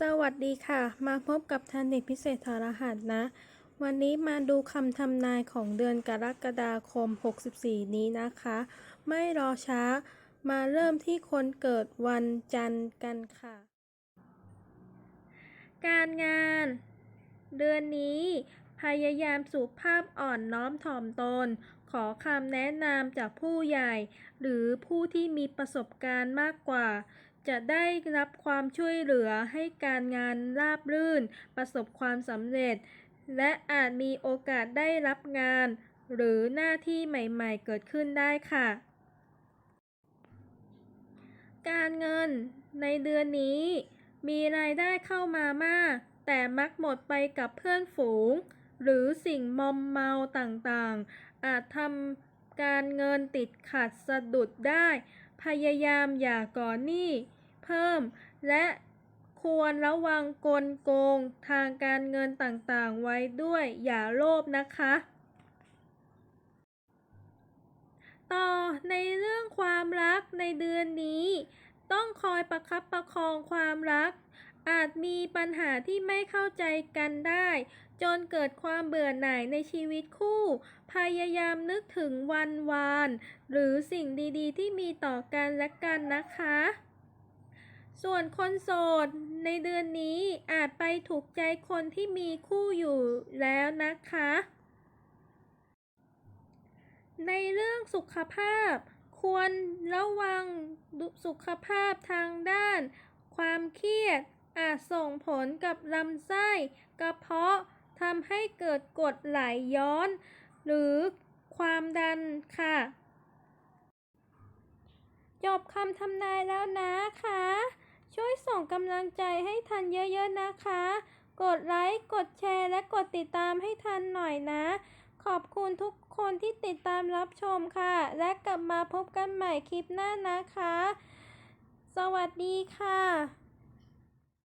สวัสดีค่ะ มาพบกับทันเด็กพิเศษทรหัสนะ วันนี้มาดูคำทำนายของเดือนกรกฎาคม 64 นี้นะคะ ไม่รอช้า มาเริ่มที่คนเกิดวันจันทร์กันค่ะ การงาน เดือนนี้ พยายามสุภาพอ่อนน้อมถ่อมตน ขอคำแนะนำจากผู้ใหญ่ หรือผู้ที่มีประสบการณ์มากกว่า จะได้รับความช่วยเหลือให้การงานราบรื่น ประสบความสำเร็จ และอาจมีโอกาสได้รับงาน หรือหน้าที่ใหม่ๆเกิดขึ้นได้ค่ะการเงินในเดือนนี้ มีรายได้เข้ามามาก แต่มักหมดไปกับเพื่อนฝูง หรือสิ่งมอมเมาต่างๆ อาจทำการเงินติดขัดสะดุดได้ พยายามอย่าก่อหนี้เพิ่ม และควรระวังกลโกงทางการเงินต่างๆ ไว้ด้วยอย่าโลภนะคะ ต่อในเรื่องความรักในเดือนนี้ ต้องคอยประคับประคองความรัก อาจมีปัญหาที่ไม่เข้าใจกันได้ จนเกิดความเบื่อหน่ายในชีวิตคู่ พยายามนึกถึงวันวาน หรือสิ่งดีๆ ที่มีต่อกันและกันนะคะ ส่วนคนโสด ในเดือนนี้อาจไปถูกใจคนที่มีคู่อยู่แล้วนะคะ ในเรื่องสุขภาพ ควรระวังสุขภาพทางด้าน ความเครียดอาจส่งผลกับลำไส้ กระเพาะทำให้เกิดกรดไหลย้อน หรือความดันค่ะ จบคำทำนายแล้วนะคะ ช่วยส่งกำลังใจให้ทันเยอะๆนะคะ กดไลค์ กดแชร์ และกดติดตามให้ทันหน่อยนะ อบคุณทุกคนที่ติดตามรับชมค่ะ และกลับมาพบกันใหม่คลิปหน้านะคะ สวัสดีค่ะ